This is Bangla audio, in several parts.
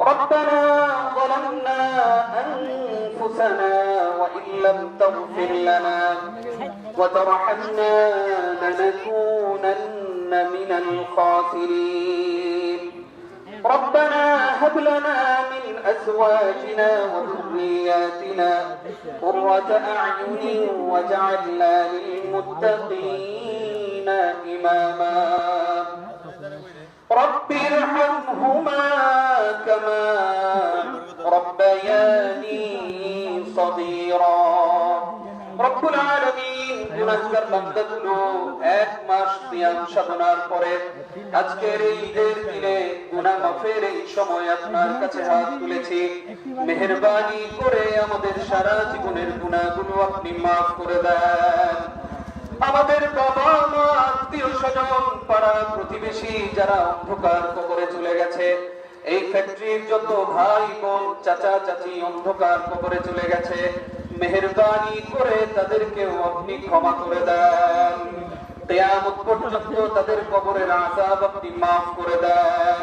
ربنا ظلمنا أنفسنا وإن لم تغفر لنا وترحمنا لنكونن من الخاسرين. ربنا هب لنا من أزواجنا وذرياتنا قرة أعين واجعلنا للمتقين إماما. صغيرا রব্বুল আলামিন গুনাহগার বান্দাগুলো এক মাস সিয়াম সাধনার পরে আজকের এই ঈদের দিনে গুনাহ মাফের এই সময় আপনার কাছে হাত তুলেছি মেহেরবানি করে আমাদের সারা জীবনের গুনাহগুলো আপনি মাফ করে দেন আমাদের বাবা মা আত্মীয় স্বজন পাড়া প্রতিবেশী যারা অন্ধকার কবরে চলে গেছে এই ফ্যাক্টরির যত ভাই বোন চাচা চাচি অন্ধকার কবরে চলে গেছে মেহেরবানি করে তাদেরকেও আপনি ক্ষমা করে দেন। তাদের কবরের আযাব আপনি মাফ করে দেন।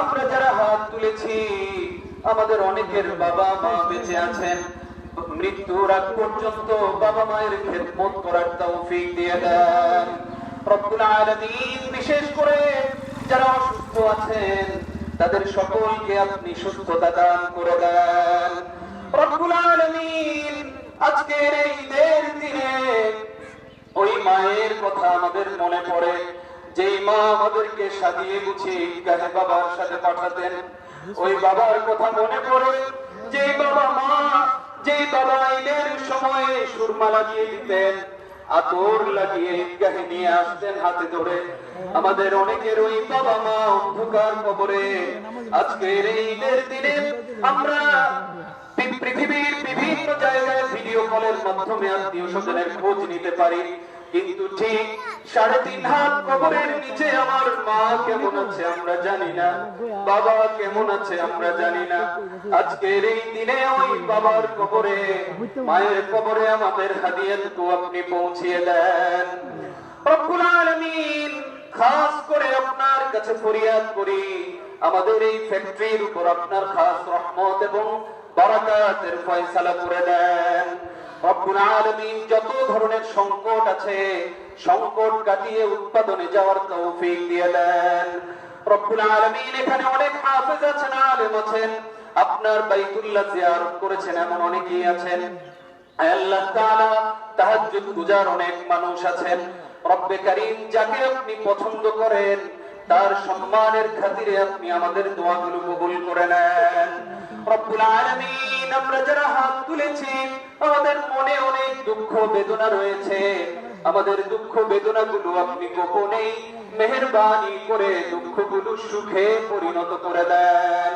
আমরা যারা হাত তুলেছি, আমাদের অনেকের বাবা মা বেঁচে আছেন। মৃত্যুর আগ পর্যন্ত বাবা মায়ের খেদমত করার তৌফিক দিয়ে দেন। রব্বুল আলামিন, বিশেষ করে যারা অসুস্থ আছেন তাদের সকলকে আপনি সুস্থতা দান করে দেন। রব্বুল আলামিন আজকের এই ঈদের দিনে ওই মায়ের কথা আমাদের মনে পড়ে। যেই মা আমাদেরকে সাজিয়ে গুছিয়ে ঈদগাহে বাবার সাথে পাঠাতেন, ওই বাবার কথা মনে পড়ে। যে বাবা মা যে বাবা ঈদের সময়ে সুরমা লাগিয়ে দিতেন আতর লাগিয়ে ঈদগাহে নিয়ে আসতেন হাতে ধরে। আমাদের অনেকের ওই বাবা মা অন্ধকার কবরে। আজকের এই ঈদের দিনে আমরা পৃথিবীর বিভিন্ন জায়গায় ভিডিও কলের মাধ্যমে আত্মীয় স্বজনের খোঁজ নিতে পারি। কিন্তু ঠিক সাড়ে তিন হাত কবরের নিচে আমার মা কেমন আছে আমরা জানি না, বাবা কেমন আছে আমরা জানি না। আজকের এই দিনে ওই বাবার কবরে, মায়ের কবরে আমাদের হাদিয়াতটুকু আপনি পৌঁছিয়ে দেন। খাস করে আপনার কাছে ফরিয়াদ করি, আমাদের এই ফ্যাক্টরির উপর আপনার খাস রহমত এবং বারাকাতের ফয়সালা করে দেন। যত ধরনের সংকট আছে, সংকট কাটিয়ে উৎপাদনে যাওয়ার তৌফিক দিয়ে দেন। রব্বুল আলামিন এখানে অনেক হাফেজ আছেন, আলেম আছেন, আপনার বাইতুল্লাহ জিয়ারত করেছেন এমন অনেকেই আছেন। আল্লাহ তাআলা তাহাজ্জুদ গুজার অনেক মানুষ আছেন। রব্বে কারীম যাকে আপনি পছন্দ করেন, তার সম্মানের খাতিরে আপনি আমাদের দোয়াগুলো কবুল করে নেন। রব্বুল আলামিন আমরা যারা হাত তুলেছি, আমাদের মনে অনেক দুঃখ বেদনা রয়েছে। আমাদের দুঃখ বেদনাগুলো আপনি গোপনেই মেহেরবানি করে দুঃখগুলো সুখে পরিণত করে দেন।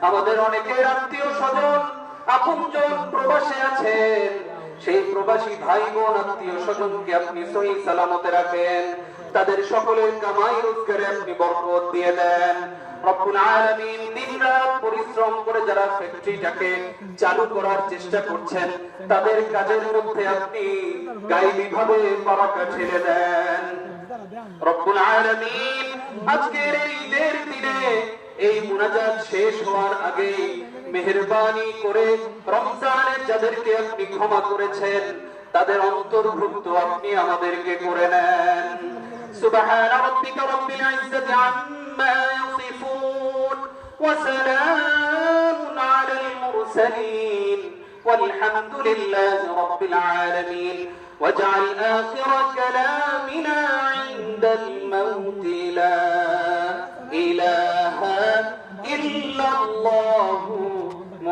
আমাদের অনেকের আত্মীয় স্বজন, আপনজন প্রবাসে আছেন। সেই প্রবাসী ভাই বোন আত্মীয় স্বজনকে আপনি সহি সালামতে রাখেন। তাদের সকলের কামাই রোজগারে আপনি বরকত দিয়ে দেন। পরিশ্রম করে যারা ফ্যাক্টরিটাকে চালু করার চেষ্টা করছেন, তাদের কাজের মধ্যে আপনি ভাবে ছেড়ে দেন। আজকের এই ঈদের দিনে এই শেষ হওয়ার আগে মেহেরবানি করে রমজানের যাদেরকে আপনি ক্ষমা করেছেন তাদের অন্তর্ভুক্ত আপনি আমাদেরকে করে নেন سبحان ربك رب العزة عما يصفون وسلام على المرسلين والحمد لله رب العالمين واجعل آخر كلامنا عند الموت لا إله إلا الله